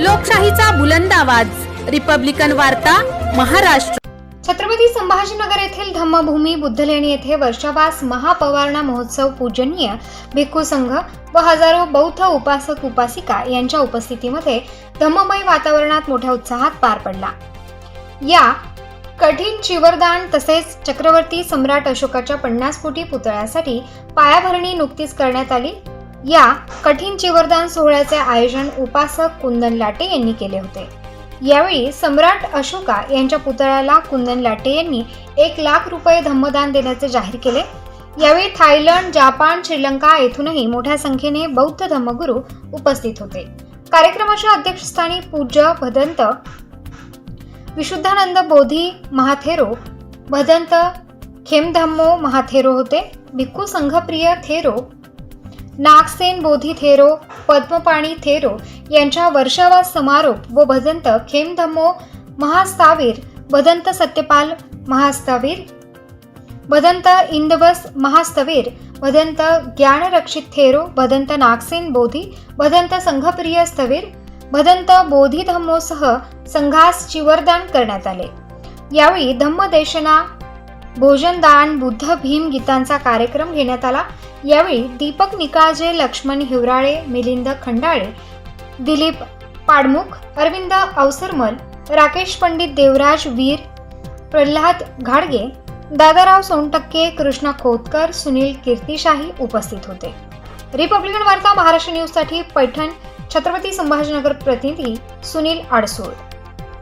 लोकशाहीचा बुलंद आवाज. रिपब्लिकन वार्ता महाराष्ट्र. छत्रपती संभाजीनगर येथील धम्मभूमी बुद्धलेणी येथे वर्षावास महापवारणा महोत्सव पूजनीय भिक्खू संघ व हजारो बौद्ध उपासक उपासिका यांच्या उपस्थितीमध्ये धम्ममय वातावरणात मोठ्या उत्साहात पार पडला. या कठीण चिवरदान तसेच चक्रवर्ती सम्राट अशोकाच्या पन्नास कोटी पुतळ्यासाठी पायाभरणी नुकतीच करण्यात आली. या कठीण चिवरदान सोहळ्याचे आयोजन उपासक कुंदन लाटे यांनी केले होते. यावेळी सम्राट अशोका यांच्या पुतळ्याला कुंदन लाटे यांनी एक लाख रुपये धम्मदान देण्याचे जाहीर केले. यावेळी थायलंड जपान श्रीलंका येथूनही मोठ्या संख्येने बौद्ध धम्मगुरू उपस्थित होते. कार्यक्रमाच्या अध्यक्षस्थानी पूज्य भदंत विशुद्धानंद बोधी महाथेरो भदंत खेमधम्मो महाथेरो होते. भिक्खू संघप्रिय थेरो नागसेन बोधी थेरो पद्मपाणी थेरो यांच्या वर्षावास समारोप व भदंत खेमधम्मो महास्तावीर भदंत सत्यपाल महास्तावीर भदंत इंदवस महास्तवीर भदंत ज्ञानरक्षित थेरो भदंत नागसेन बोधी भदंत संघप्रिय स्थवीर भदंत बोधी धम्मोसह संघास चिवरदान करण्यात आले. यावेळी धम्मदेशना भोजनदान बुद्ध भीम गीतांचा कार्यक्रम घेण्यात आला. यावेळी दीपक निकाळजे लक्ष्मण हिवराळे मिलिंद खंडाळे दिलीप पाडमुख अरविंद अवसरमल राकेश पंडित देवराज वीर प्रल्हाद घाडगे दादाराव सोनटक्के कृष्णा खोतकर सुनील कीर्तिशाही उपस्थित होते. रिपब्लिकन वार्ता महाराष्ट्र न्यूजसाठी पैठण छत्रपती संभाजीनगर प्रतिनिधी सुनील आडसूळ.